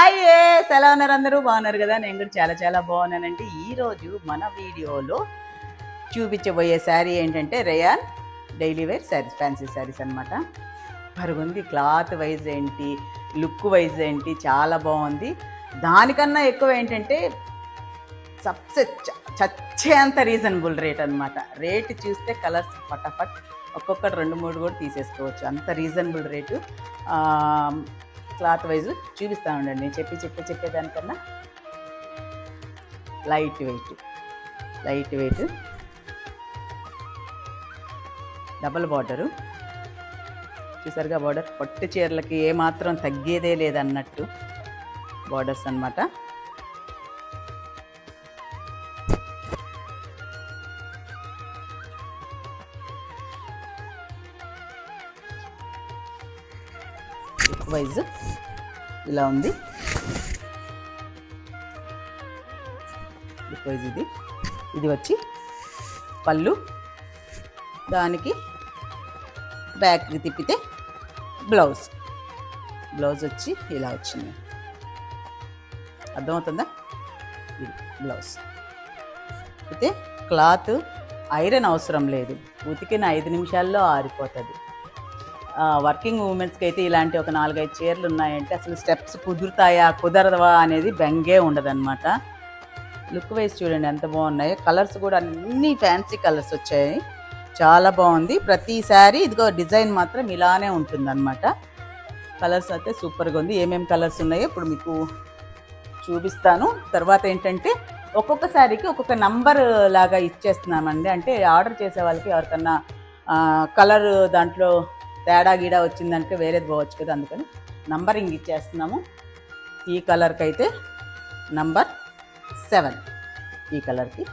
Hi ఏస్ ఎలా ఉన్నారు అందరూ బాగున్నారు కదా? నేను కూడా చాలా చాలా బాగున్నానంటే ఈరోజు మన వీడియోలో చూపించబోయే శారీ ఏంటంటే rayon daily wear saris fancy saris అనమాట పరుగుంది క్లాత్ వైజ్ ఏంటి లుక్ వైజ్ ఏంటి చాలా బాగుంది. దానికన్నా ఎక్కువ ఏంటంటే సబ్సె చచ్చేంత రీజనబుల్ రేట్ అనమాట రేట్ చూస్తే కలర్స్ ఫటాఫట్ ఒక్కొక్కటి రెండు మూడు కూడా తీసేసుకోవచ్చు. అంత రీజనబుల్ రేటు. క్లాత్ వైజ్ చూపిస్తా ఉండండి. నేను చెప్పి చెప్పి చెప్పేదానికన్నా light weight light weight. Double border. చూసారుగా బార్డర్? పట్టు చీరలకి ఏమాత్రం తగ్గేదే లేదన్నట్టు బార్డర్స్ అన్నమాట. లుక్ వైజ్ ఇలా ఉంది. లుక్ వైజ్ ఇది. ఇది వచ్చి పళ్ళు. దానికి బ్యాక్కి తిప్పితే బ్లౌజ్ బ్లౌజ్ వచ్చి ఇలా వచ్చింది. అర్థమవుతుందా? ఇది బ్లౌజ్ అయితే క్లాత్ ఐరన్ అవసరం లేదు. ఉతికిన ఐదు నిమిషాల్లో ఆరిపోతుంది. వర్కింగ్ ఉమెన్స్కి అయితే ఇలాంటి ఒక నాలుగైదు చీరలు ఉన్నాయంటే అసలు స్టెప్స్ కుదురుతాయా కుదరదవా అనేది బెంగే ఉండదన్నమాట. లుక్ వైజ్ చూడండి ఎంత బాగున్నాయో. కలర్స్ కూడా అన్ని ఫ్యాన్సీ కలర్స్ వచ్చాయి. చాలా బాగుంది. ప్రతిసారి ఇదిగో డిజైన్ మాత్రం ఇలానే ఉంటుందన్నమాట. కలర్స్ అయితే సూపర్గా ఉంది. ఏమేమి కలర్స్ ఉన్నాయో ఇప్పుడు మీకు చూపిస్తాను. తర్వాత ఏంటంటే ఒక్కొక్క శారీకి ఒక్కొక్క నంబర్ లాగా ఇచ్చేస్తున్నామండి. అంటే ఆర్డర్ చేసే వాళ్ళకి ఎవరికన్నా కలర్ దాంట్లో తేడా గీడా వచ్చిందంటే వేరేది పోవచ్చు కదా అందుకని నంబరింగ్ ఇచ్చేస్తున్నాము. ఈ కలర్కి అయితే నంబర్ సెవెన్ ఈ కలర్కి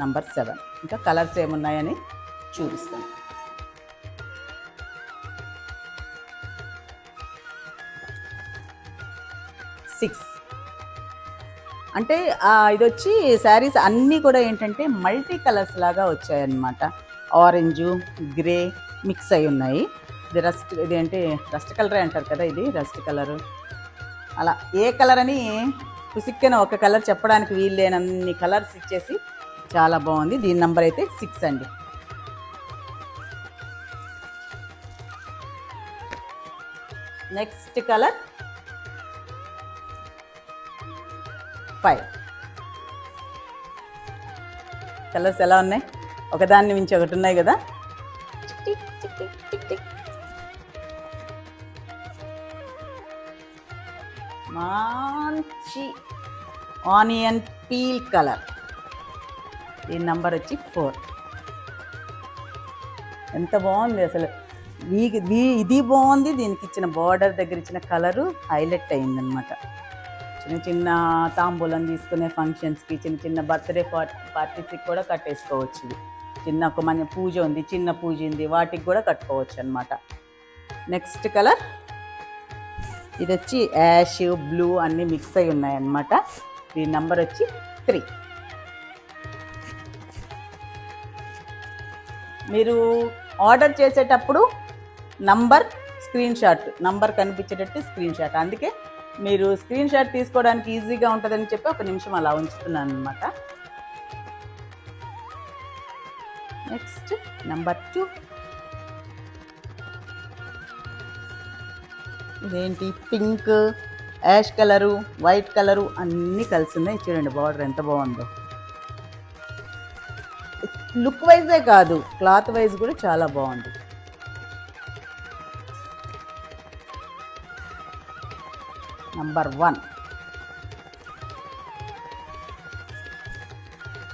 నంబర్ సెవెన్ ఇంకా కలర్స్ ఏమున్నాయని చూపిస్తాను. సిక్స్ అంటే ఇది వచ్చి శారీస్ అన్నీ కూడా ఏంటంటే మల్టీ కలర్స్ లాగా వచ్చాయన్నమాట. ఆరెంజు గ్రే మిక్స్ అయి ఉన్నాయి. ఇది రస్ట్ ఇది ఏంటి? రస్ట్ కలరే అంటారు కదా ఇది రస్ట్ కలరు. అలా ఏ కలర్ అని కుసిక్కిన ఒక కలర్ చెప్పడానికి వీలు లేనన్ని కలర్స్ ఇచ్చేసి చాలా బాగుంది. దీని నంబర్ అయితే సిక్స్ అండి. Next colour five. కలర్స్ ఎలా ఉన్నాయి? ఒకదాన్ని మించి ఒకటి ఉన్నాయి కదా. మంచి ఆనియన్ పీల్ కలర్. దీని నంబర్ వచ్చి ఫోర్. ఎంత బాగుంది అసలు. వీ వీ- ఇది బాగుంది దీనికి ఇచ్చిన బార్డర్ దగ్గర ఇచ్చిన కలరు హైలైట్ అయిందనమాట చిన్న చిన్న తాంబూలం తీసుకునే ఫంక్షన్స్కి చిన్న చిన్న బర్త్డే పార్టీస్కి కూడా కట్టేసుకోవచ్చు ఇది. చిన్న ఒక మన పూజ ఉంది చిన్న పూజ ఉంది వాటికి కూడా కట్టుకోవచ్చు అనమాట నెక్స్ట్ కలర్ ఇది వచ్చి యాష్ బ్లూ అన్నీ మిక్స్ అయి ఉన్నాయి అన్నమాట దీని నంబర్ వచ్చి త్రీ మీరు ఆర్డర్ చేసేటప్పుడు నంబర్ స్క్రీన్ షాట్ నంబర్ కనిపించేటట్టు స్క్రీన్ షాట్ అందుకే మీరు స్క్రీన్ షాట్ తీసుకోవడానికి ఈజీగా ఉంటుందని చెప్పి ఒక నిమిషం అలా ఉంచుతున్నాను అనమాట నెక్స్ట్ నెంబర్ టూ ఇదేంటి? Pink ash colour white colour అన్నీ కలిసి ఉన్నాయి చూడండి బార్డర్ ఎంత బాగుందో. లుక్ వైజే కాదు క్లాత్ వైజ్ కూడా చాలా బాగుంది. Number one.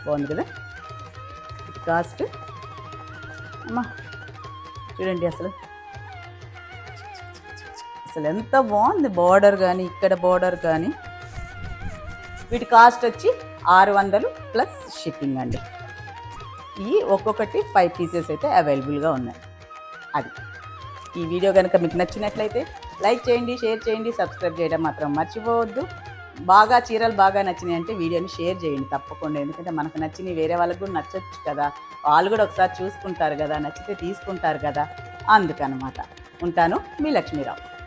బాగుంది కదా? కాస్ట్? అమ్మా చూడండి అసలు. అసలు ఎంత బాగుంది బార్డర్ కానీ ఇక్కడ బార్డర్ కానీ వీటి కాస్ట్ వచ్చి ఆరు వందలు ప్లస్ షిప్పింగ్ అండి. ఈ ఒక్కొక్కటి ఫైవ్ పీసెస్ అయితే అవైలబుల్గా ఉన్నాయి. అది. ఈ వీడియో కనుక మీకు నచ్చినట్లయితే లైక్ చేయండి షేర్ చేయండి సబ్స్క్రైబ్ చేయడం మాత్రం మర్చిపోవద్దు. బాగా చీరలు బాగా నచ్చినాయి అంటే వీడియోని షేర్ చేయండి తప్పకుండా. ఎందుకంటే మనకు నచ్చినవి వేరే వాళ్ళకు కూడా నచ్చొచ్చు కదా. వాళ్ళు కూడా ఒకసారి చూసుకుంటారు కదా నచ్చితే తీసుకుంటారు కదా. అందుకనమాట. ఉంటాను. మీ లక్ష్మీరావు.